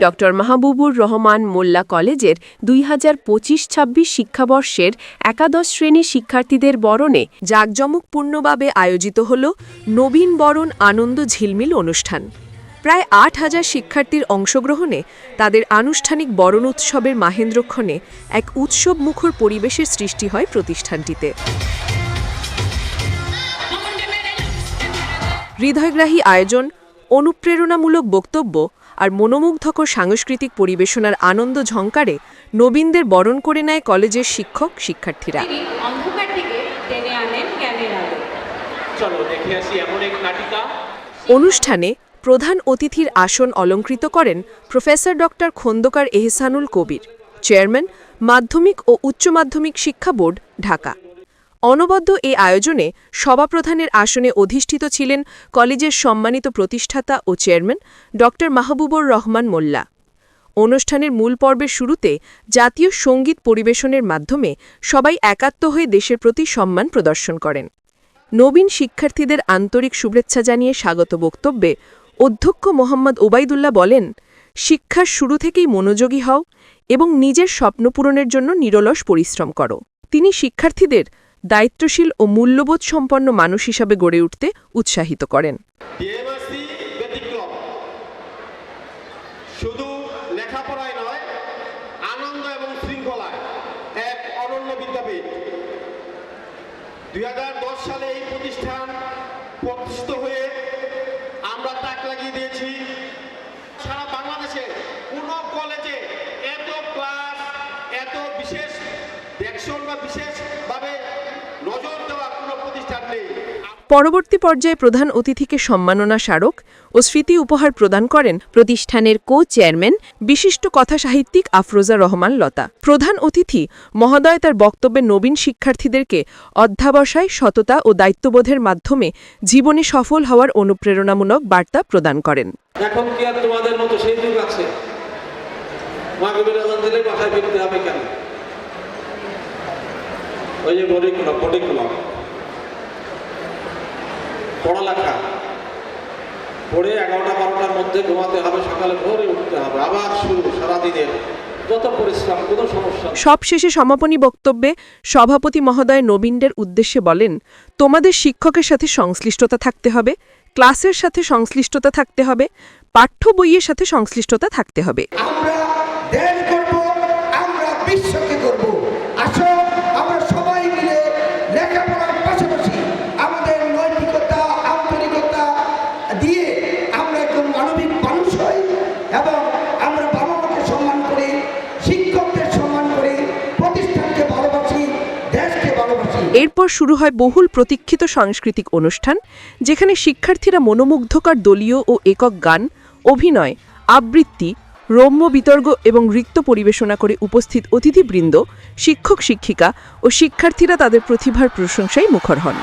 ড মাহবুবুর রহমান মোল্লা কলেজের দুই হাজার পঁচিশ ছাব্বিশ শিক্ষাবর্ষের একাদশ শ্রেণির শিক্ষার্থীদের বরণে জাঁকজমকপূর্ণভাবে আয়োজিত হল নবীন বরণ আনন্দ ঝিলমিল অনুষ্ঠান। প্রায় আট হাজার শিক্ষার্থীর অংশগ্রহণে তাদের আনুষ্ঠানিক বরণ উৎসবের মাহেন্দ্রক্ষণে এক উৎসব মুখর পরিবেশের সৃষ্টি হয় প্রতিষ্ঠানটিতে। হৃদয়গ্রাহী আয়োজন, অনুপ্রেরণামূলক বক্তব্য আর মনোমুগ্ধকর সাংস্কৃতিক পরিবেশনার আনন্দ ঝঙ্কারে নবীনদের বরণ করে নেয় কলেজের শিক্ষক শিক্ষার্থীরা। তিনি অন্ধকারটিকে টেনে আনেন চলো দেখে আসি এমন এক নাটিকা। অনুষ্ঠানে প্রধান অতিথির আসন অলঙ্কৃত করেন professor doctor Khandakar Ehsanul Kabir chairman মাধ্যমিক ও উচ্চ মাধ্যমিক শিক্ষা বোর্ড ঢাকা। অনবদ্য এই আয়োজনে সভাপ্রধানের আসনে অধিষ্ঠিত ছিলেন কলেজের সম্মানিত প্রতিষ্ঠাতা ও চেয়ারম্যান ডক্টর মাহবুবুর রহমান মোল্লা। অনুষ্ঠানের মূল পর্বের শুরুতে জাতীয় সংগীত পরিবেশনের মাধ্যমে সবাই একাত্ম হয়ে দেশের প্রতি সম্মান প্রদর্শন করেন। নবীন শিক্ষার্থীদের আন্তরিক শুভেচ্ছা জানিয়ে স্বাগত বক্তব্যে অধ্যক্ষ মোহাম্মদ ওবায়দুল্লাহ বলেন, শিক্ষার শুরু থেকেই মনোযোগী হও এবং নিজের স্বপ্ন পূরণের জন্য নিরলস পরিশ্রম করো। তিনি শিক্ষার্থীদের দায়িত্বশীল ও মূল্যবোধ সম্পন্ন মানুষ হিসাবে গড়ে উঠতে উৎসাহিত করেন। দুই সালে এই প্রতিষ্ঠান প্রতিষ্ঠিত হয়ে আমরা তাক লাগিয়ে দিয়েছি। সারা বাংলাদেশে কোনো কলেজে এত ক্লাস, এত বিশেষ দেখশন বা বিশেষভাবে নজর পরবর্তী পর্যায়ে প্রধান অতিথিকে সম্মাননা স্মারক ও স্মৃতি উপহার প্রদান করেন প্রতিষ্ঠানের কো চেয়ারম্যান বিশিষ্ট কথাসাহিত্যিক আফরোজা রহমান লতা। প্রধান অতিথি মহোদয় তার বক্তব্যে নবীন শিক্ষার্থীদেরকে অধ্যাবসায়, সততা ও দায়িত্ববোধের মাধ্যমে জীবনে সফল হওয়ার অনুপ্রেরণামূলক বার্তা প্রদান করেন। ওই যে বডি বডি পড়ালেখা। পড়ে এগারোটা বারোটার মধ্যে ঘুমাতে হবে সকালে ভোরে উঠতে হবে। আবার শুরু সারাদিনের যত পরিশ্রম কোনো সমস্যা নেই। সবশেষে সমাপনী বক্তব্যে সভাপতি মহোদয় নবীনদের উদ্দেশ্যে বলেন তোমাদের শিক্ষকের সাথে সংশ্লিষ্টতা থাকতে হবে ক্লাসের সাথে সংশ্লিষ্টতা থাকতে হবে পাঠ্য বইয়ের সাথে সংশ্লিষ্টতা থাকতে হবে। আমরা করব আমরা বিশ্বকে এরপর শুরু হয় বহুল প্রতীক্ষিত সাংস্কৃতিক অনুষ্ঠান, যেখানে শিক্ষার্থীরা মনোমুগ্ধকর দলীয় ও একক গান, অভিনয়, আবৃত্তি, রম্য বিতর্ক এবং নৃত্য পরিবেশনা করে উপস্থিত অতিথিবৃন্দ শিক্ষক শিক্ষিকা ও শিক্ষার্থীরা তাদের প্রতিভার প্রশংসায় মুখর হন।